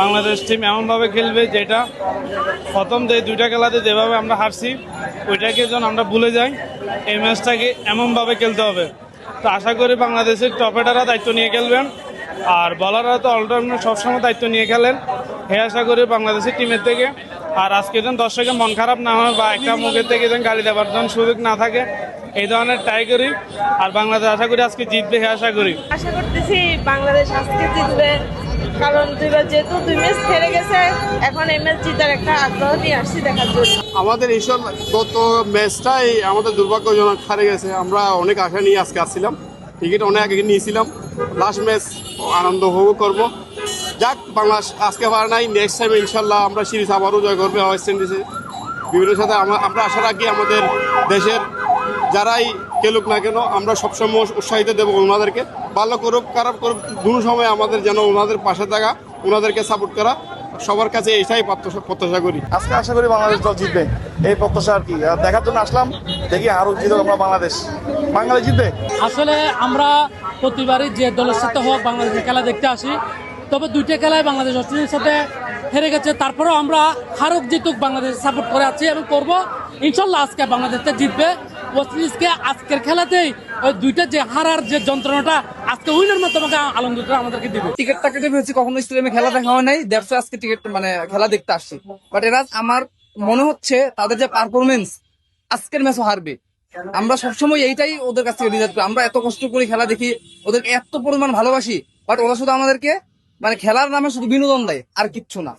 Bangladesh team এমনভাবে খেলবে যেটা প্রথম যে দুইটা খেলাতে যেভাবে আমরা হারছি, ওইটাকে যেন আমরা ভুলে যাই। এই ম্যাচটাকে এমনভাবে খেলতে হবে। তো আশা করি বাংলাদেশের টপেটাররা দায়িত্ব নিয়ে খেলবেন, আর বলাররা তো অলরাউন্ডার সবসময় দায়িত্ব নিয়ে খেলেন। হে আশা করি বাংলাদেশের টিমের থেকে আর আজকে যেন দর্শকের মন খারাপ না হয় বা একটা মুখের থেকে যেন গালি দেওয়ার জন্য সুযোগ না থাকে এই ধরনের ট্রাই করি। আর বাংলাদেশ আশা করি আজকে জিতবে হে আশা করি। আশা করতেছি বাংলাদেশ আজকে জিতবে কারণ দুইবার যেহেতু দুই ম্যাচ হেরে গেছে এখন এই ম্যাচ জিতার একটা আগ্রহ নিয়ে আসছি দেখার জন্য। আমাদের এইসব গত ম্যাচটাই আমাদের দুর্ভাগ্যজনক হারে গেছে। আমরা অনেক আশা নিয়ে আজকে আসছিলাম। টিকিট অনেক আগে নিয়েছিলাম। লাস্ট ম্যাচ আনন্দ উপভোগ করব। যাক বাংলাদেশ আজকে পারে নাই নেক্সট টাইম ইনশাল্লাহ আমরা সিরিজ আবারও জয় করবে ওয়েস্ট ইন্ডিজে বিভিন্ন সাথে আমরা আমরা আশা রাখি আমাদের দেশের যারাই খেলুক না কেন আমরা সবসময় উৎসাহিত দেবো ওনাদেরকে। ভালো করুক খারাপ করুক দুটো সময় আমাদের যেন ওনাদের পাশে থাকা ওনাদেরকে সাপোর্ট করা সবার কাছে এটাই প্রত্যাশা প্রত্যাশা করি। আজকে আশা করি বাংলাদেশ দল জিতবে। এই প্রত্যাশা আর কি। আর দেখার জন্য আসলাম দেখি আরও জিতবে আমরা বাংলাদেশ। বাংলাদেশ জিতবে? আসলে আমরা প্রতিবারই যে দলের সাথে হোক বাংলাদেশের খেলা দেখতে আসি তবে দুইটা খেলায় বাংলাদেশ অস্ট্রেলিয়ার সাথে হেরে গেছে। তারপরেও আমরা হারক জিতুক বাংলাদেশ সাপোর্ট করে আছি এবং করব। ইনশাল্লাহ আজকে বাংলাদেশটা জিতবে। ওয়েস্ট আজকের খেলাতেই ওই দুইটা যে হারার যে যন্ত্রণাটা আজকে উইনার মাধ্যমে আলমদুলটা আমাদেরকে দিবে। টিকিটটা কেটে ফেলছি, কখনো স্টেডিয়ামে খেলা দেখা হয় নাই। দেড়শো আজকে টিকিট মানে খেলা দেখতে আসছি। বাট এরা, আমার মনে হচ্ছে তাদের যে পারফরমেন্স আজকের ম্যাচও হারবে। আমরা সবসময় এইটাই ওদের কাছ থেকে রিজার্ভ করি। আমরা এত কষ্ট করে খেলা দেখি, ওদেরকে এত পরিমাণ ভালোবাসি। বাট ওরা শুধু আমাদেরকে মানে খেলার নামে শুধু বিনোদন দেয় আর কিচ্ছু না।